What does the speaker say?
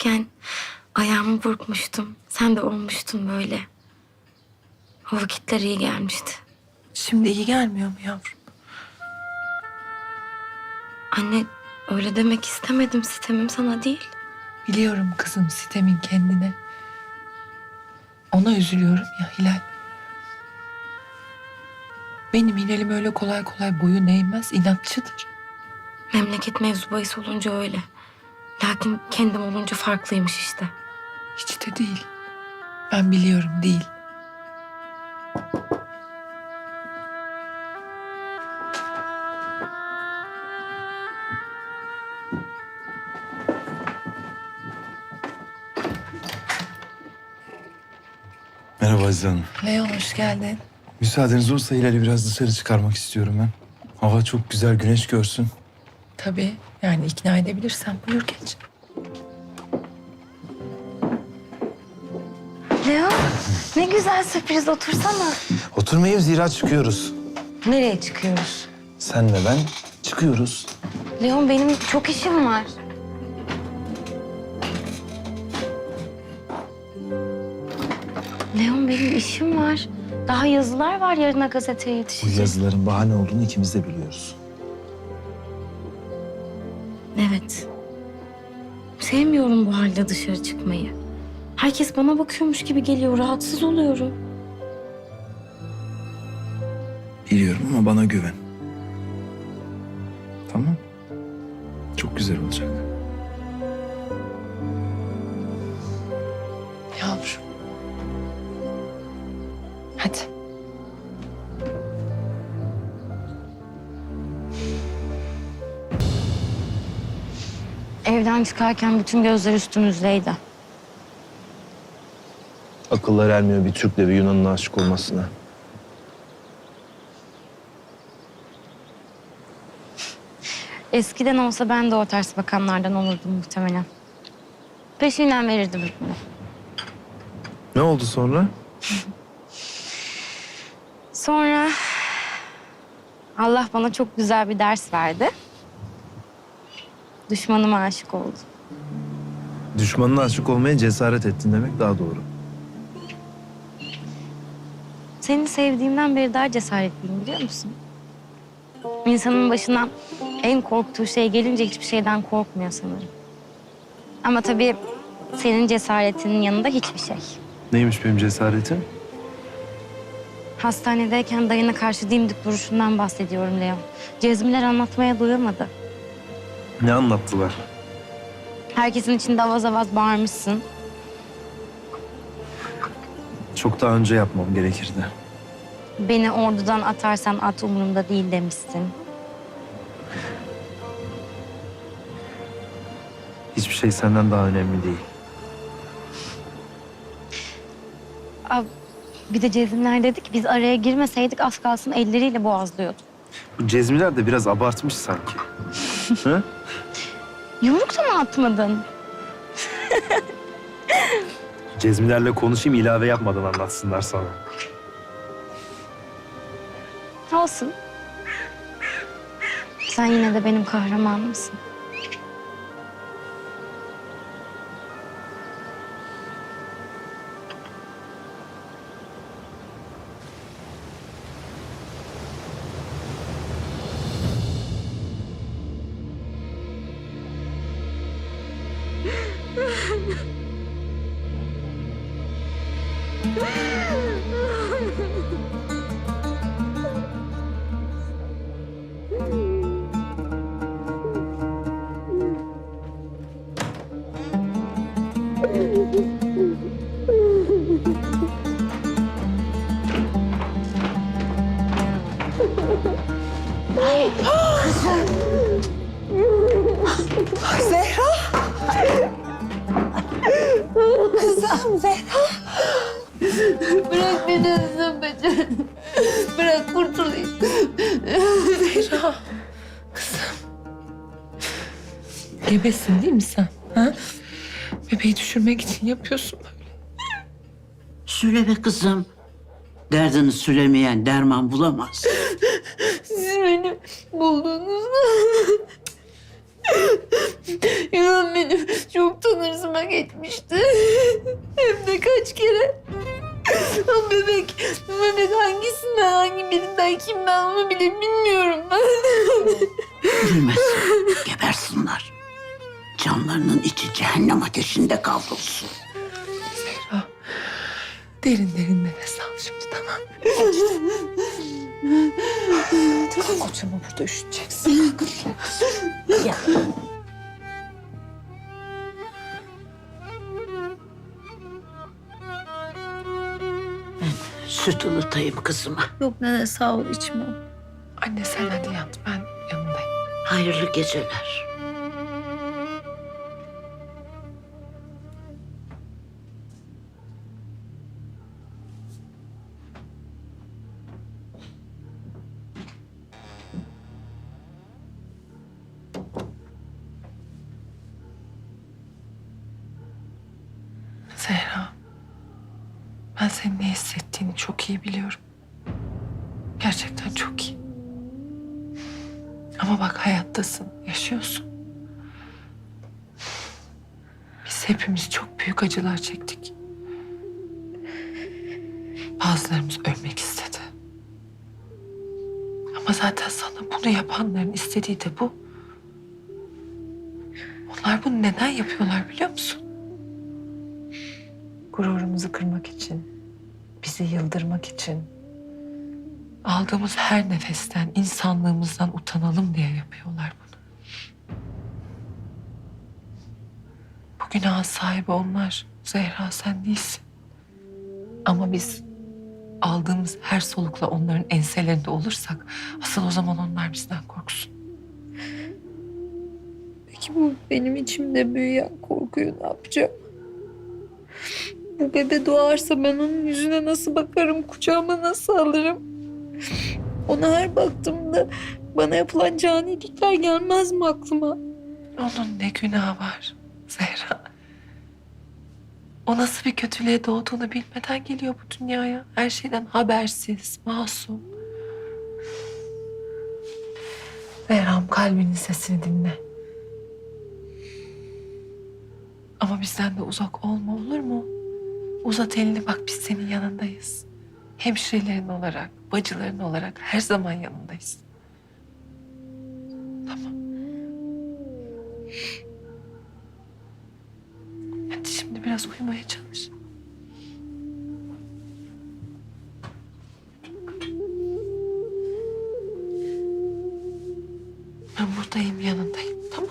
küçükken ayağımı burkmuştum. Sen de olmuştun böyle. O vakitler iyi gelmişti. Şimdi iyi gelmiyor mu yavrum? Anne öyle demek istemedim sitemim sana değil. Biliyorum kızım sitemin kendine. Ona üzülüyorum ya Hilal. Benim Hilal'im öyle kolay kolay boyun eğmez, inatçıdır. Memleket mevzu bahis olunca öyle. Lakin kendim olunca farklıymış işte. Hiç de değil. Ben biliyorum değil. Merhaba Azize Hanım. Leon hoş geldin. Müsaadeniz olursa Hilal'i biraz dışarı çıkarmak istiyorum ben. Hava çok güzel, güneş görsün. Tabii yani ikna edebilirsen buyur geç. Leo ne güzel sürpriz otursana. Oturmayayım zira çıkıyoruz. Nereye çıkıyoruz? Senle ben çıkıyoruz. Leon benim çok işim var. Leon benim işim var. Daha yazılar var yarına gazeteye Bu yetişecek. yazıların bahane olduğunu ikimiz de biliyoruz. Evet. Sevmiyorum bu halde dışarı çıkmayı. Herkes bana bakıyormuş gibi geliyor. Rahatsız oluyorum. Biliyorum ama bana güven. Tamam. Çok güzel olacak. Yavrum. Hadi. Evden çıkarken bütün gözler üstümüzdeydi. Akıllar ermiyor bir Türk'le bir Yunan'ın aşık olmasına. Eskiden olsa ben de o ters bakanlardan olurdum muhtemelen. Peşinden verirdim hükmünü. Ne oldu sonra? Sonra Allah bana çok güzel bir ders verdi. Düşmanıma aşık oldum. Düşmanına aşık olmaya cesaret ettin demek daha doğru. Seni sevdiğimden beri daha cesaretliyim biliyor musun? İnsanın başına en korktuğu şey gelince hiçbir şeyden korkmuyor sanırım. Ama tabii senin cesaretinin yanında hiçbir şey. Neymiş benim cesaretim? Hastanedeyken dayına karşı dimdik duruşundan bahsediyorum Leon. Cezmiler anlatmaya doyamadı. Ne anlattılar? Herkesin içinde avaz avaz bağırmışsın. Çok daha önce yapmam gerekirdi. Beni ordudan atarsan at umurumda değil demişsin. Hiçbir şey senden daha önemli değil. Aa, bir de Cezimler dedi ki biz araya girmeseydik az kalsın elleriyle boğazlıyordu. Bu Cezmiler de biraz abartmış sanki. Hı? Yumruk da mı atmadın? Cezmilerle konuşayım ilave yapmadan anlatsınlar sana. Olsun. Sen yine de benim kahramanımsın. Zehra. Kızım Zehra. Bırak beni Zımbacı. Bırak kurtulayım. Zehra. Kızım. Gebesin değil mi sen? Ha? Bebeği düşürmek için yapıyorsun böyle. Söyle be kızım. Derdini söylemeyen derman bulamaz. Siz beni buldunuz. Yunan benim çok tanırsıma geçmişti. Hem de kaç kere. O bebek, bebek hangisinden, hangi birinden, kimden onu bile bilmiyorum ben. Gülmesin. Gebersinler. Canlarının içi cehennem ateşinde kavrulsun. Zehra. Derin derin nefes al şimdi tamam? Kalk kocama burada üşüteceksin. Gel. Süt ılıtayım kızıma. Yok nene sağ ol içmem. Anne sen hadi yat ben yanındayım. Hayırlı geceler. Ben senin ne hissettiğini çok iyi biliyorum. Gerçekten çok iyi. Ama bak hayattasın, yaşıyorsun. Biz hepimiz çok büyük acılar çektik. Bazılarımız ölmek istedi. Ama zaten sana bunu yapanların istediği de bu. Onlar bunu neden yapıyorlar biliyor musun? Gururumuzu kırmak için, bizi yıldırmak için, aldığımız her nefesten, insanlığımızdan utanalım diye yapıyorlar bunu. Bu günahın sahibi onlar. Zehra sen değilsin. Ama biz aldığımız her solukla onların enselerinde olursak asıl o zaman onlar bizden korksun. Peki bu benim içimde büyüyen korkuyu ne yapacağım? Bu bebe doğarsa ben onun yüzüne nasıl bakarım, kucağıma nasıl alırım? Ona her baktığımda bana yapılan canilikler gelmez mi aklıma? Onun ne günahı var Zehra? O nasıl bir kötülüğe doğduğunu bilmeden geliyor bu dünyaya. Her şeyden habersiz, masum. Zehra'm kalbinin sesini dinle. Ama bizden de uzak olma olur mu? Uzat elini bak biz senin yanındayız. Hemşirelerin olarak, bacıların olarak her zaman yanındayız. Tamam. Hadi şimdi biraz uyumaya çalış. Ben buradayım, yanındayım. Tamam.